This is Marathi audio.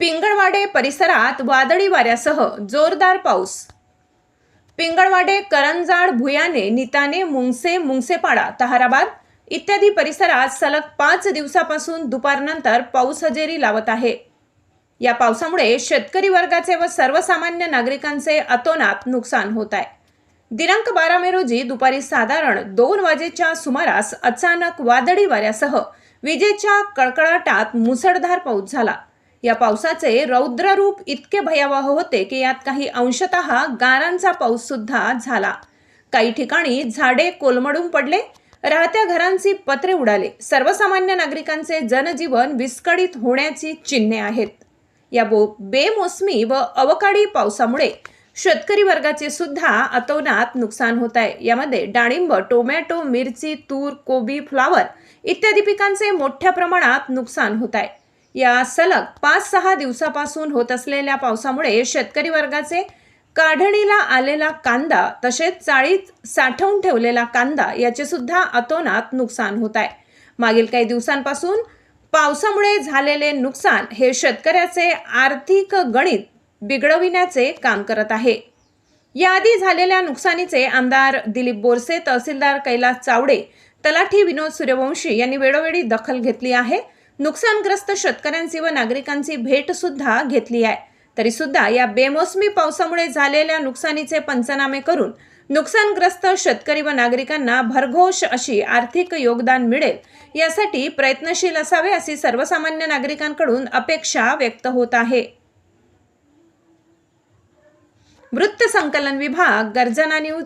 पिंगळवाडे परिसरात वादळी वाऱ्यासह जोरदार पाऊस. पिंगळवाडे करंजाड भुयाने निताने मुंगसे मुंगसेपाडा तहाराबाद इत्यादी परिसरात सलग पाच दिवसापासून दुपारनंतर पाऊस हजेरी लावत आहे. या पावसामुळे शेतकरी वर्गाचे व सर्वसामान्य नागरिकांचे अतोनात नुकसान होत आहे. दिनांक बारा मे रोजी दुपारी साधारण दोन वाजेच्या सुमारास अचानक वादळी वाऱ्यासह विजेच्या कडकडाटात मुसळधार पाऊस झाला. या पावसाचे रौद्ररूप इतके भयावह होते की यात काही अंशतः गारांचा पाऊस सुद्धा झाला. काही ठिकाणी झाडे कोलमडून पडले. राहत्या घरांची पत्रे उडाले. सर्वसामान्य नागरिकांचे जनजीवन विस्कळीत होण्याची चिन्हे आहेत. या बो बेमोसमी व अवकाळी पावसामुळे शेतकरी वर्गाचे सुद्धा अतोनात नुकसान होत आहे. यामध्ये डाळिंब टोमॅटो मिरची तूर कोबी फ्लावर इत्यादी पिकांचे मोठ्या प्रमाणात नुकसान होत आहे. या सलग पाच सहा दिवसापासून होत असलेल्या पावसामुळे शेतकरी वर्गाचे काढणीला आलेला कांदा तसेच चाळीत साठवून ठेवलेला कांदा याचे सुद्धा अतोनात नुकसान होत आहे. मागील काही दिवसांपासून पावसामुळे झालेले नुकसान हे शेतकऱ्याचे आर्थिक गणित बिघडविण्याचे काम करत आहे. याआधी झालेल्या नुकसानीचे आमदार दिलीप बोरसे तहसीलदार कैलास चावडे तलाठी विनोद सूर्यवंशी यांनी वेळोवेळी दखल घेतली आहे. नुकसानग्रस्त शेतकऱ्यांची व नागरिकांची भेट सुद्धा घेतली आहे. तरी सुद्धा या बेमोसमी पावसामुळे झालेल्या नुकसानीचे पंचनामे करून नुकसानग्रस्त शेतकरी व नागरिकांना भरघोष अशी आर्थिक योगदान मिळेल यासाठी प्रयत्नशील असावे अशी सर्वसामान्य नागरिकांकडून अपेक्षा व्यक्त होत आहे. वृत्त संकलन विभाग गर्जना न्यूज